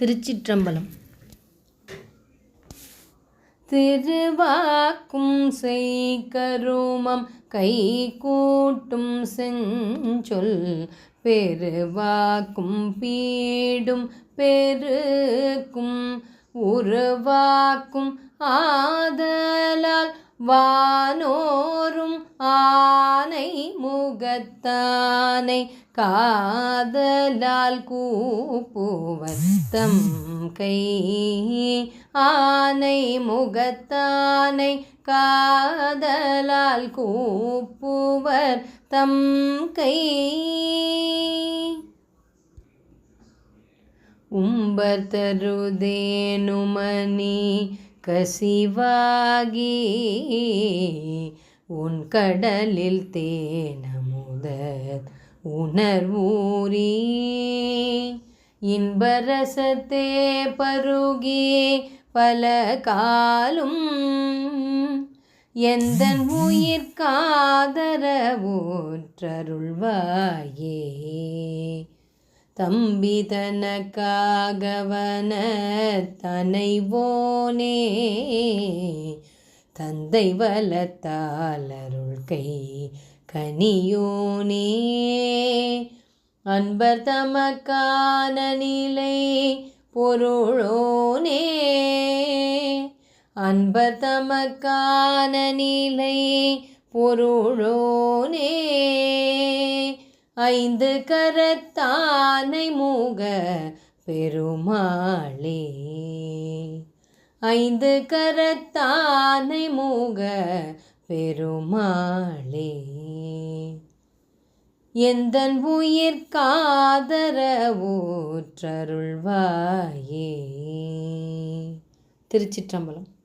திருச்சிற்றம்பலம். திருவாக்கும் செய்கருமம் கை கூட்டும் செஞ்சொல் பெருவாக்கும் பீடும் பெருக்கும் உருவாக்கும் ஆதலால் வானோ ஆனை முகத்தானை காதலால் கூப்புவத்தம் கை. ஆனை முகத்தானை காதலால் கூப்புவர் தம் கை. உம்பர் தருதேனுமணி கசிவாகி உன் கடலில் தேனமுதர் உணர்வூரி. இன்பரசத்தே பருகி பல காலும் எந்த உயிர் காதரவூற்றருள்வாயே தம்பி தனக்காகவன தனைவோனே தந்தை வளத்தாலருள் கை கனியோனே. அன்பர் தமக்கான நிலை பொருளோனே. அன்பர் தமக்கான நிலை பொருளோனே. ஐந்து கரத்தானை மூக பெருமாளே. ஐந்து கரத்தானை மூக பெருமாளே. எந்த உயிர் காதரவூற்றருள்வாயே திருச்சிற்றம்பலம்.